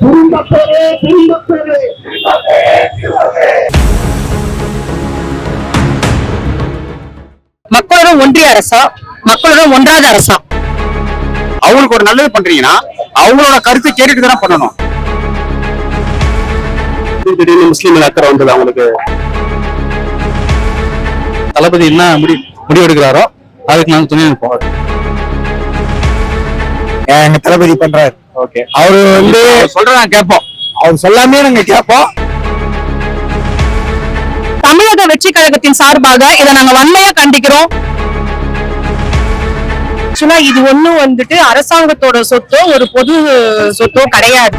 திரும்பப்பெரு மக்களுடன் ஒன்றிய அரசா? மக்களுடன் ஒன்றாத அரசா? அவங்களுக்கு ஒரு நல்லது பண்றீங்கன்னா அவங்களோட கருத்தை கேட்டுட்டு தானே பண்ணணும். திடீர்னு முஸ்லீம் அக்கறை வந்தது அவங்களுக்கு தளபதி என்ன முடி முடிவெடுக்கிறாரோ அதுக்கு நாங்க துணை நிற்போம். எங்க தளபதி பண்றாரு? ஓகே அவரு வந்து சொல்றதா கேட்போம். அவர் சொல்லாமே நாங்க கேட்போம். தமிழக வெற்றி கழகத்தின் சார்பாக இதை நாங்க வன்மையா கண்டிக்கிறோம். ஆக்சுவலா இது ஒண்ணும் வந்துட்டு அரசாங்கத்தோட சொத்தோ ஒரு பொது சொத்தோ கிடையாது.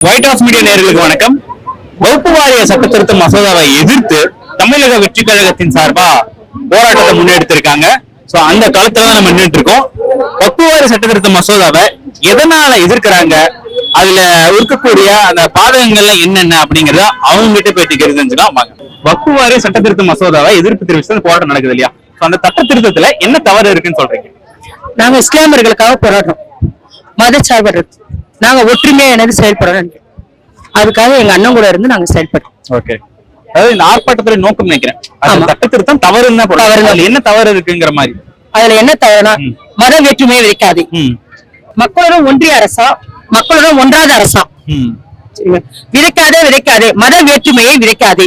ஒயிட் ஹவுஸ் மீடியா நேயர்களுக்கு வணக்கம். வகுப்பு வாரிய சட்ட திருத்த மசோதாவை எதிர்த்து தமிழக வெற்றி கழகத்தின் சார்பா போராட்டத்தை முன்னெடுத்திருக்காங்க. சோ அந்த களத்துல தான் நம்ம நின்றுட்டு இருக்கோம் வகுப்பு வாரிய சட்ட திருத்த மசோதாவை எதனால எதிர்க்கிறாங்க? அதுல இருக்கக்கூடிய அந்த பாதகங்கள்லாம் என்னென்ன அப்படிங்கறத அவங்க கிட்ட போய் தெரிஞ்சுக்கலாம். வாங்க. வகுப்பு வாரிய சட்ட திருத்த மசோதாவை எதிர்ப்பு தெரிவிச்சு போராட்டம் நடக்குது இல்லையா? அந்த சட்ட திருத்தத்துல என்ன தவறு இருக்குன்னு சொல்றீங்க? நாங்க இஸ்லாமியர்களுக்காக போராடுறோம். மதச்சார்பற்றது. நாங்க ஒற்றுமையா இணைந்து செயல்படுறோம் அதுக்காக எங்க அண்ணன் கூட இருந்து நாங்க செயல்படுறோம். ஓகே அதாவது இந்த ஆர்ப்பாட்டத்துல நோக்கம் நினைக்கிறேன். அது ஆமா. சட்ட திருத்தம் தவறுன்னு தான் போடுறாங்க. தவறுன்னு. அதுல என்ன தவறு இருக்குங்கிற மாதிரி? அதுல என்ன தவறுனா. மத வேற்றுமையை விதைக்காது மக்களுடன் ஒன்றிய அரசா மக்களுடன் ஒன்றாத அரசா? விதைக்காதே விதைக்காதே. மத வேற்றுமையை விதைக்காதே.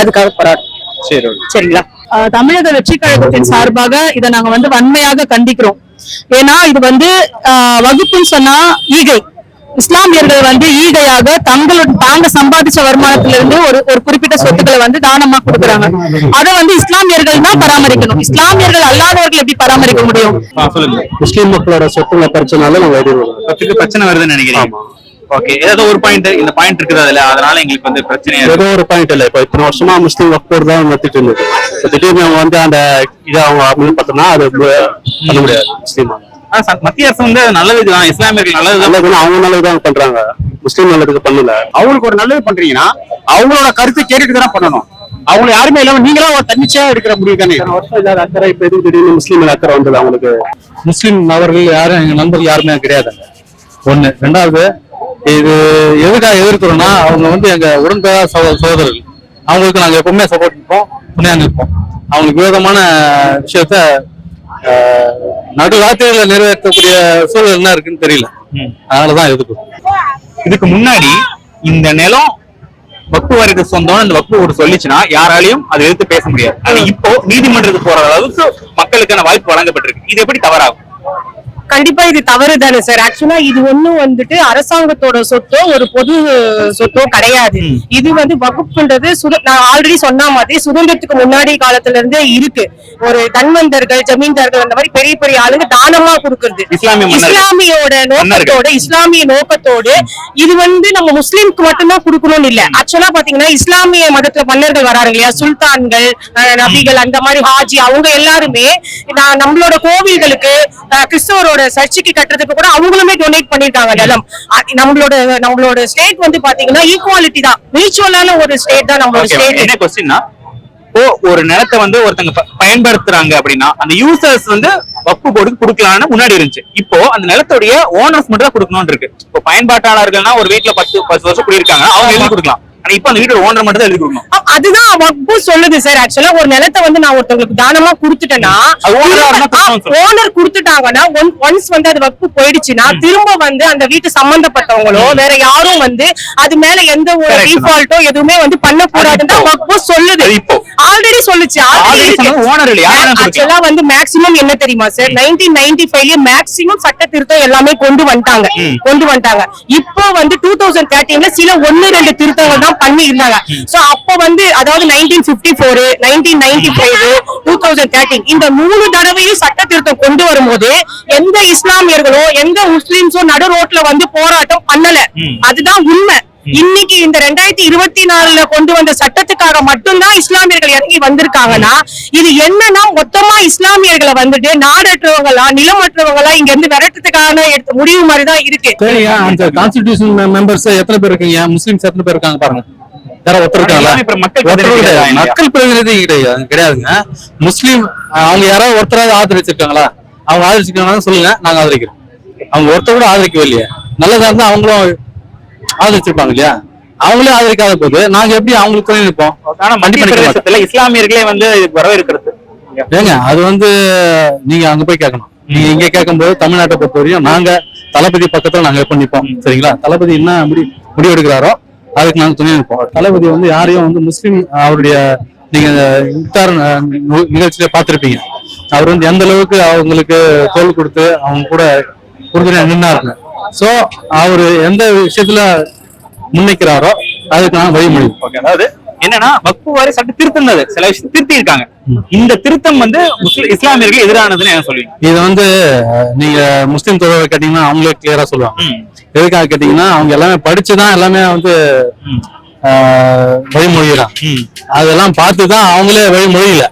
அதுக்காக போராடும். சரிங்களா? தமிழக வெற்றி கழகத்தின் சார்பாக இதை நாங்க வந்து வன்மையாக கண்டிக்கிறோம். ஏன்னா இது வந்து வகுப்புன்னு சொன்னா ஈகை. இஸ்லாமியர்கள் வந்து ஈகையாக தங்களோட தாங்க சம்பாதிச்ச வருமானத்திலிருந்து ஒரு ஒரு குறிப்பிட்ட சொத்துக்களை வந்து தானமா கொடுக்குறாங்க. அதை வந்து இஸ்லாமியர்கள் தான் பராமரிக்கணும். இஸ்லாமியர்கள் அல்லாதவர்கள் எப்படி பராமரிக்க முடியும்? முஸ்லீம் மக்களோட சொத்துங்களை பத்துக்கு பிரச்சனை வருதுன்னு நினைக்கிறீங்க? ஓகே. ஏதாவது ஒரு பாயிண்ட் இந்த பாயிண்ட் இருக்குது அதுல. அதனால எங்களுக்கு வந்து பிரச்சனையா இருக்கு. ஏதோ ஒரு பாயிண்ட் இல்ல. இப்ப இத்தனை வருஷமா முஸ்லீம் வக்போர் தான் நடத்திட்டு இருந்தது. இப்ப திடீர்னு அவங்க வந்து அந்த இதை அவங்க அமல்படுத்தினா அது பண்ண முடியாது. முஸ்லீம் மத்திய அரசு வந்து நல்லதுதான் இஸ்லாமியர்கள் நல்லதுன்னு அவங்க நல்லதுதான் பண்றாங்க. முஸ்லீம் நல்லதுக்கு பண்ணல. அவங்களுக்கு ஒரு நல்லது பண்றீங்கன்னா அவங்களோட கருத்தை கேட்டுட்டு தானே பண்ணணும். அவங்க யாருமே இல்லாம நீங்களா ஒரு தன்னிச்சையா எடுக்கிற முடிவு தானே. வருஷம் இல்லாத அக்கறை இப்ப எதுக்கு திடீர்னு முஸ்லீம் அக்கறை வந்தது அவங்களுக்கு? முஸ்லிம் நபர்கள் யாரும் எங்க நண்பர்கள் யாருமே கிடையாதுங்க ஒண்ணு. ரெண்டாவது இது எதுக்காக எதிர்க்கிறோம்னா அவங்க வந்து எங்க உடன்பிறா சகோ சகோதரர்கள். அவங்களுக்கு நாங்க எப்பவுமே சப்போர்ட் நிற்போம் துணையா நிற்போம். அவங்களுக்கு விரோதமான விஷயத்த நடுராத்திரியில நிறைவேற்றக்கூடிய சூழல் என்ன இருக்குன்னு தெரியல. அதனாலதான் எதிர்க்கிறோம் இதுக்கு முன்னாடி இந்த நிலம் வக்பு வாரியத்தை சொந்தம் இந்த வக்பு ஒரு சொல்லிச்சுன்னா யாராலையும் அதை எதிர்த்து பேச முடியாது. ஆனா இப்போ நீதிமன்றத்துக்கு போற அளவுக்கு மக்களுக்கான வாய்ப்பு வழங்கப்பட்டிருக்கு. இது எப்படி தவறாகும்? கண்டிப்பா இது தவறு தானே சார் ஆக்சுவலா இது ஒண்ணும் வந்துட்டு அரசாங்கத்தோட சொத்தோ ஒரு பொது சொத்தோ கிடையாது. இது வந்து வகுப்புன்றது நான் ஆல்ரெடி சொன்ன மாதிரி சுதந்திரத்துக்கு முன்னாடி காலத்துல இருந்தே இருக்கு. ஒரு தன்வந்தர்கள் ஜமீன்தார்கள் அந்த மாதிரி பெரிய பெரிய ஆளுங்க தானமா கொடுக்கறது. இஸ்லாமியோட நோக்கத்தோட இஸ்லாமிய நோக்கத்தோடு இது வந்து நம்ம முஸ்லிம்க்கு மட்டும்தான் கொடுக்கணும்னு இல்ல. ஆக்சுவலா பாத்தீங்கன்னா இஸ்லாமிய மதத்துல மன்னர்கள் வராங்க இல்லையா? சுல்தான்கள் நபிகள் அந்த மாதிரி ஹாஜி அவங்க எல்லாருமே நம்மளோட கோவில்களுக்கு அஹ், கிறிஸ்தவரோட சர்ச்சுக்கு கட்டுறதுக்கு கூட அவங்களுமே டொனேட் பண்ணிருக்காங்க நிலம். நம்மளோட நம்மளோட ஸ்டேட் வந்து பாத்தீங்கன்னா ஈக்குவாலிட்டி தான். மியூச்சுவலான ஒரு ஸ்டேட் தான் நம்மளோட ஸ்டேட் என்ன கொஸ்டின்னா இப்போ ஒரு நிலத்தை வந்து ஒருத்தங்க பயன்படுத்துறாங்க அப்படின்னா அந்த யூசர்ஸ் வந்து வக்பு போர்டுக்கு கொடுக்கலாம்னு முன்னாடி இருந்துச்சு. இப்போ அந்த நிலத்துடைய ஓனர்ஸ் மட்டும் தான் கொடுக்கணும்னு இருக்கு. இப்போ பயன்பாட்டாளர்கள்னா ஒரு வீட்டுல பத்து பத்து வருஷம் குடியிருக்காங்க அவங்க எழுதி கொடுக்கலாம். ஆனா இப்போ அந்த வீட்டோட ஓனர் மட்டும் தான் எழுதி கொடுக்கணும். அதுதான் வக்பு சொல்லுது சார் ஆக்சுவலா ஒரு நிலத்தை வந்து நான் ஒருத்தவங்களுக்கு தானமா கொடுத்துட்டேன்னா. ஓனர் கொடுத்துட்டாங்கன்னா ஒன்ஸ் வந்து அது வக்பு போயிடுச்சுன்னா திரும்ப வந்து அந்த வீட்டு சம்பந்தப்பட்டவங்களோ வேற யாரும் வந்து அது மேல எந்த ஒரு. டிஃபால்ட்டோ எதுவுமே வந்து பண்ணக்கூடாதுன்னு தான் வக்பு சொல்லுது. ஆல்ரெடி சொல்லுச்சு? ஆக்சுவலா வந்து மேக்ஸிமம் என்ன தெரியுமா சார் நைன்டீன் நைன்டி ஃபைவ்ல மேக்ஸிமம் சட்ட திருத்தம் எல்லாமே கொண்டு வந்துட்டாங்க. கொண்டு வந்துட்டாங்க. இப்போ வந்து டூ தௌசண்ட் தேர்ட்டீன்ல சில ஒன்னு ரெண்டு திருத்தங்கள் தான் பண்ணி இருந்தாங்க சோ அப்ப வந்து அதாவது nineteen fifty four nineteen ninety five two thousand thirteen இந்த மூணு தடவையும் சட்ட திருத்தம் கொண்டு வரும்போது எந்த இஸ்லாமியர்களோ எந்த முஸ்லிம்ஸோ நடு ரோட்ல வந்து போராட்டம் பண்ணல. அதுதான் உண்மை. இன்னைக்கு இந்த ரெண்டாயிரத்தி இருபத்தி நாலுல கொண்டு வந்த சட்டத்துக்காக மட்டும்தான் இஸ்லாமியர்கள் இறங்கி வந்திருக்காங்கன்னா இது என்னன்னா மொத்தமா இஸ்லாமியர்களை வந்துட்டு நாடற்றவங்களா நிலமற்றவங்களா இங்க இருந்து விரட்டுறதுக்கான எடுத்த முடிவு மாதிரிதான் இருக்கு. சரியா அந்த கான்ஸ்டிடியூஷன் மெம்பர்ஸ் எத்தனை பேர் இருக்கீங்க? முஸ்லிம்ஸ் எத்தனை பேர் இருக்காங்க பாருங்க. யாரோ ஒருத்தர் மக்கள் பிரதிநிதி கிடையாது கிடையாதுங்க. முஸ்லீம் அவங்க யாராவது ஒருத்தராவது ஆதரிச்சிருக்காங்களா? அவங்க ஆதரிச்சிருக்காங்கன்னு சொல்லுங்க நாங்க ஆதரிக்கிறோம். அவங்க ஒருத்தர் கூட ஆதரிக்கவே இல்லையா. நல்லதா இருந்தா அவங்களும் ஆதரிச்சிருப்பாங்க இல்லையா? அவங்களே ஆதரிக்காத போது நாங்க எப்படி அவங்களுக்கு நிற்போம்? ஆனா. பிரதேசத்துல இஸ்லாமியர்களே வந்து வரவேற்கிறது. ஏங்க அது வந்து நீங்க அங்க போய் கேட்கணும். நீங்க இங்க கேட்கும்போது தமிழ்நாட்டை பொறுத்தவரையும் நாங்க தளபதி பக்கத்துல நாங்க எப்ப நிப்போம் சரிங்களா? தளபதி என்ன முடி முடிவு எடுக்கிறாரோ அதுக்கு நாங்கள் துணை நிற்போம் தளபதி வந்து யாரையும் வந்து முஸ்லீம் அவருடைய நீங்க இத்தார் நிகழ்ச்சியில பார்த்திருப்பீங்க. அவர் வந்து எந்த அளவுக்கு அவங்களுக்கு தோல் கொடுத்து அவங்க கூட உறுதுணையா நின்னாருங்க சோ அவரு எந்த விஷயத்துல முன்னிக்கிறாரோ அதுக்கு நான் வழிமொழி. ஓகே அதாவது என்னன்னா வக்பு வாரி சட்ட திருத்தம் சில விஷயம் திருத்தி இருக்காங்க இந்த திருத்தம் வந்து முஸ்லிம் இஸ்லாமியர்கள் எதிரானதுன்னு என்ன சொல்லுவீங்க. இது வந்து நீங்க முஸ்லீம் தொழிலை கேட்டீங்கன்னா அவங்களே கிளியரா சொல்லுவாங்க. எதுக்காக கேட்டீங்கன்னா அவங்க எல்லாமே படிச்சுதான் எல்லாமே வந்து ம். அதெல்லாம் பார்த்து தான் அவங்களே வழிமொழியில.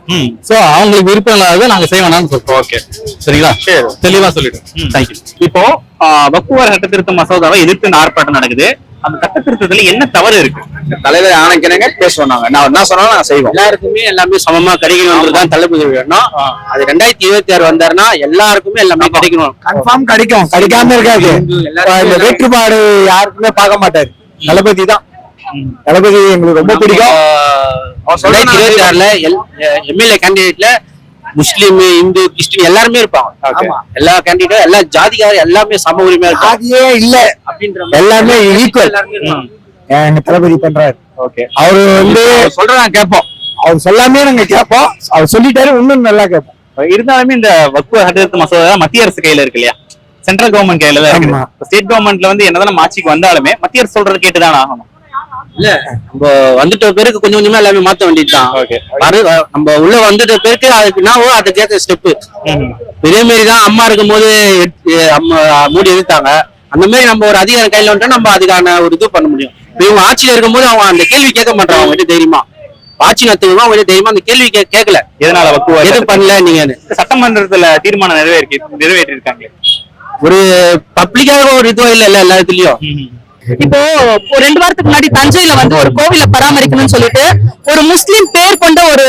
சோ அவங்களுக்கு விருப்பம் இல்லாத நாங்க செய்ய வேணாம்னு சொல்றோம். ஓகே சரிங்களா? சரி. தெளிவா சொல்லிட்டோம் ம். தேங்க்யூ இப்போ ஆஹ், வக்பு வாரி சட்ட திருத்த மசோதாவை எதிர்த்து ஆர்ப்பாட்டம் நடக்குது. அந்த சட்ட திருத்தத்துல என்ன தவறு இருக்கு? தலைவர் ஆணைக்கிணங்க பேசுவோம் நாங்க நான் என்ன சொன்னாலும் நாங்க செய்வோம். எல்லாருக்குமே எல்லாமே சமமா கிடைக்கணும்ன்றது தான் தளபதி வேணும் அது ரெண்டாயிரத்தி இருபத்தி ஆறு வந்தாருன்னா எல்லாருக்குமே எல்லாமே கிடைக்கணும் கன்ஃபார்ம் கிடைக்கும். கிடைக்காம இருக்காது. இந்த வேற்றுப்பாடு யாருக்குமே பார்க்க மாட்டாரு. தளபதி தான். தளபதி எங்களுக்கு ரொம்ப பிடிக்கும். ரெண்டாயிரத்தி இருபத்தி ஆறுல எம்எல்ஏ கேண்டிடேட்ல முஸ்லீம் இந்து கிறிஸ்டின் எல்லாருமே இருப்பாங்க. எல்லா கேண்டிடேட்டும் எல்லா ஜாதிக்காரர் எல்லாமே சம உரிமையா ஆதியே இல்ல. அப்படின்ற எல்லாமே ஈக்குவல். எங்க தளபதி பண்றாரு? ஓகே அவரு வந்து சொல்ற நான் கேட்போம். அவர் சொல்லாமே நாங்க கேட்போம். அவர் சொல்லிட்டாரு இன்னும் நல்லா கேட்போம். இருந்தாலுமே இந்த வக்பு சட்ட திருத்த மசோதா மத்திய அரசு கையில இருக்கு இல்லையா? சென்ட்ரல் கவர்மெண்ட் கையில தான். இருக்கு. ஸ்டேட் கவர்மெண்ட்ல வந்து என்னதான் ஆட்சிக்கு வந்தாலுமே மத்திய அரசு சொல்றது கேட்டுதான் ஆகணும். இல்ல நம்ம வந்துட்ட பேருக்கு கொஞ்சம் கொஞ்சமா எல்லாமே மாத்த வேண்டியதுதான். நம்ம உள்ள வந்துட்ட பேருக்கு அதுக்கு என்னவோ அதுக்கேற்ற ஸ்டெப் இதே மாதிரி தான் அம்மா எ- அம்மா மூடி எதிர்த்தாங்க அந்த மாதிரி நம்ம ஒரு அதிகாரம் கையில வந்துட்டா நம்ம அதுக்கான ஒரு இது பண்ண முடியும். இவங்க ஆட்சியில இருக்கும்போது அவங்க அந்த கேள்வி கேட்க மாட்டாங்க அவங்க கிட்ட தைரியமா. ஆட்சி நடத்துவமா அவங்க கிட்ட தைரியமா அந்த கேள்வி கேட்கல. எதனால வக்பு வாரி எது சட்ட- பண்ணல நீங்க சட்டமன்றத்துல தீர்மானம் நிறைவேற்றி நிறைவேற்றி இருக்காங்க ஒரு பப்ளிக்காக ஒரு இதுவா இல்ல இல்ல எல்லா இதுலயும். இப்போ ஒரு ரெண்டு வாரத்துக்கு முன்னாடி தஞ்சையில வந்து ஒரு கோவிலை பராமரிக்கணும்னு சொல்லிட்டு ஒரு முஸ்லிம் பேர் கொண்ட ஒரு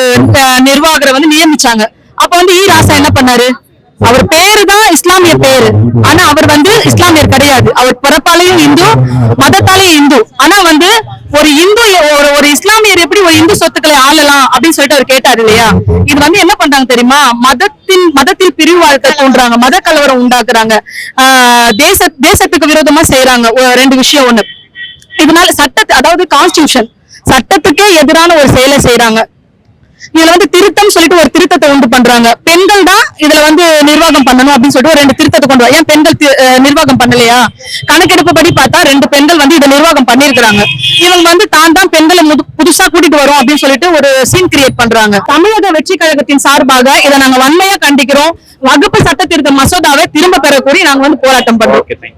நிர்வாகரை வந்து நியமிச்சாங்க. அப்ப வந்து ஈராசா என்ன பண்ணாரு? அவர் பேரு தான் இஸ்லாமிய பேரு. ஆனா அவர் வந்து இஸ்லாமியர் கிடையாது. அவர் பிறப்பாலையும் இந்து மதத்தாலையும் இந்து. ஆனா வந்து ஒரு இந்து ஒரு ஒரு இஸ்லாமியர் எப்படி ஒரு இந்து சொத்துக்களை ஆளலாம் அப்படின்னு சொல்லிட்டு அவர் கேட்டாரு இல்லையா? இது வந்து என்ன பண்றாங்க தெரியுமா? மதத்தின் மதத்தில் பிரிவாழ்க்கை தோன்றாங்க மத கலவரம் உண்டாக்குறாங்க. ஆஹ் தேச தேசத்துக்கு விரோதமா செய்யறாங்க ரெண்டு விஷயம் ஒண்ணு. இதனால சட்டத்தை அதாவது கான்ஸ்டியூஷன் சட்டத்துக்கே எதிரான ஒரு செயலை செய்யறாங்க இதுல வந்து திருத்தம் சொல்லிட்டு ஒரு திருத்தத்தை உண்டு பண்றாங்க. பெண்கள் தான் இதுல வந்து நிர்வாகம் பண்ணணும் அப்படின்னு சொல்லிட்டு ஒரு ரெண்டு திருத்தத்தை கொண்டு ஏன் பெண்கள் நிர்வாகம் பண்ணலையா? கணக்கெடுப்பு படி பார்த்தா ரெண்டு பெண்கள் வந்து இதை நிர்வாகம் பண்ணிருக்கிறாங்க இவங்க வந்து தான் தான் பெண்களை முது- புதுசா கூட்டிட்டு வரோம் அப்படின்னு சொல்லிட்டு ஒரு சீன் கிரியேட் பண்றாங்க. தமிழக வெற்றி கழகத்தின் சார்பாக இதை நாங்க வன்மையா கண்டிக்கிறோம். வகுப்பு சட்ட திருத்த மசோதாவை திரும்ப பெறக்கூடிய நாங்க வந்து போராட்டம் பண்றோம்.